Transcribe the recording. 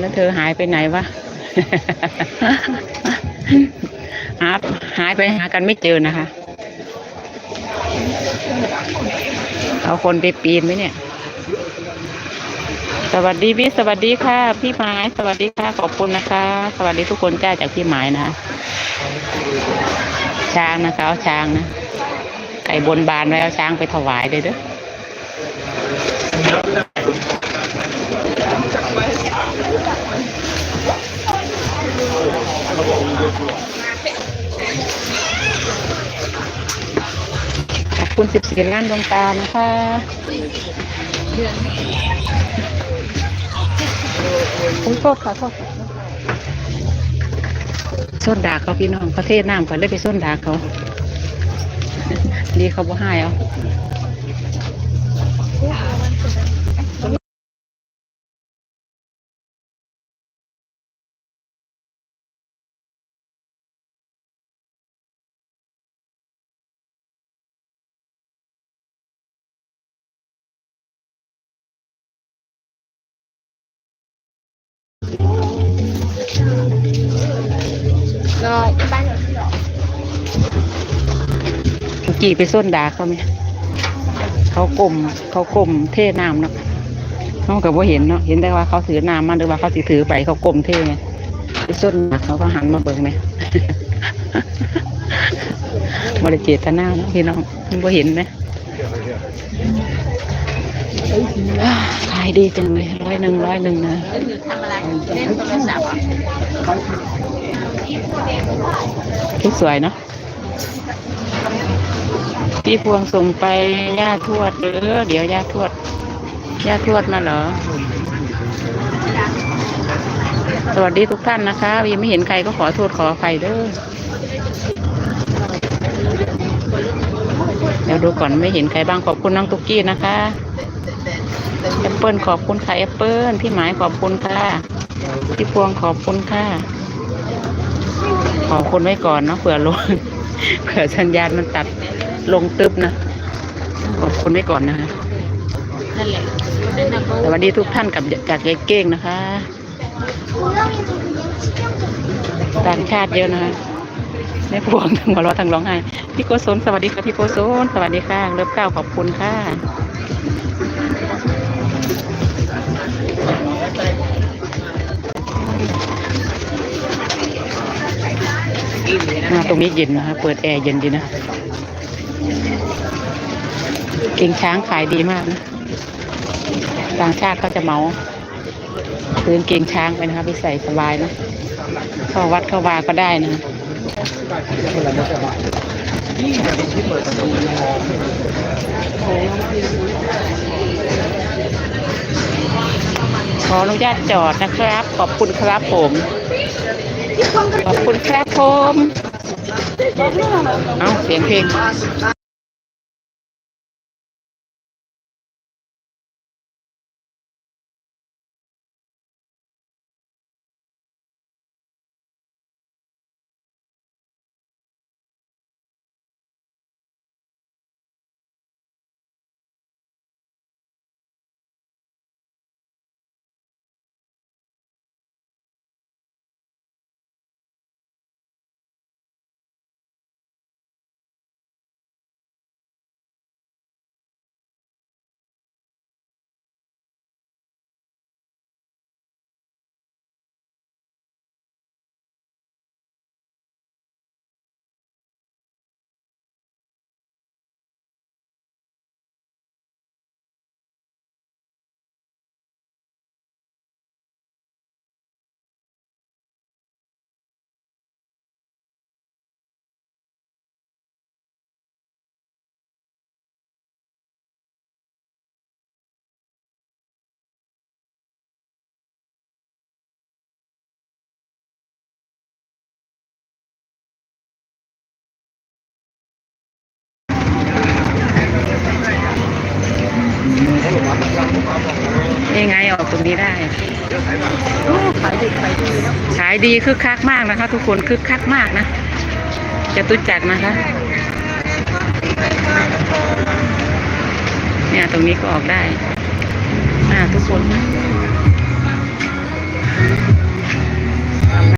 แล้วเธอหายไปไหนวะ หาหายไปหากันไม่เจอนะคะ เอาคนไปปีนไหมเนี่ย สวัสดีพี่สวัสดีค่ะ พี่ไม้สวัสดีค่ะ ขอบคุณนะคะ สวัสดีทุกคนจ้าจากพี่ไม้นะคะช้างนะคะเอาช้างนะไก่บนบานไว้เอาช้างไปถวายเลยเด้อ คุณสิบสี่ล้านดวงตานะคะโอ้ยโทษค่ะโทษส้นดาเขาพี่น้องประเทศน้ำก่อนเลยไปส้นดาเขา ดีเขาบ่ให้เอา กี้ไปส้นดาเขาไหมเขากลมเขากลมเทน้ำเนาะน้องกับว่าเห็นเนาะเห็นแต่ว่าเขาถือน้ำมาหรือว่าเขาสิถือไปเขากลมเทไงไปส้นดาเขาก็หันมาเบิ่งไหมบริเจตนาเนาะพี่น้องมันบ่เห็นไหมอ้าวขายดีจังเลยร้อยหนึ่งร้อยหนึ่งนะเล่นโทรศัพท์อะที่สวยเนาะ พี่พวงส่งไปย่าทวดเออเดี๋ยวย่าทวดย่าทวดมาเหรอ สวัสดีทุกท่านนะคะยังไม่เห็นใครก็ขอโทษขออภัยเด้อเดี๋ยวดูก่อนไม่เห็นใครบ้างขอบคุณน้องตุ๊กกี้นะคะแอปเปิลขอบคุณค่ะแอปเปิลพี่หมายขอบคุณค่ะพี่พวงขอบคุณค่ะขอบคุณไว้ก่อนเนาะเผื่อลง เผื่อสัญญาณมันตัดลงตึบนะขอบคุณไว้ก่อนนะคะนั่นแหละนั่นน่ะเขาสวัสดีทุกท่านกับจากยายเก้งนะคะ ต่างชาติเยอะนะคะไม่พวงทั้งหัวเราะทั้งร้องไห้พี่โกศลสวัสดีค่ะพี่โกศลสวัสดีค่ะเลิฟเก้าขอบคุณค่ะ รงนี้เย็นนะคะ เปิดแอร์เย็นดีนะ เก่งช้างขายดีมากนะต่างชาติเขาจะเมาซื้อกางเกงช้างไปนะคะไปใส่สบายนะเข้าวัดเข้าวาก็ได้นะขออนุญาตจอดนะครับ ขอบคุณครับผม ขอบคุณครับผม เอาเสียงเพลงยัง นี้ได้ขายดีคึกคักมากนะคะ ทุกคนคึกคักมากนะจะตุจักรนะคะ เนี่ยตรงนี้ก็ออกได้ อ่าทุกคนนะ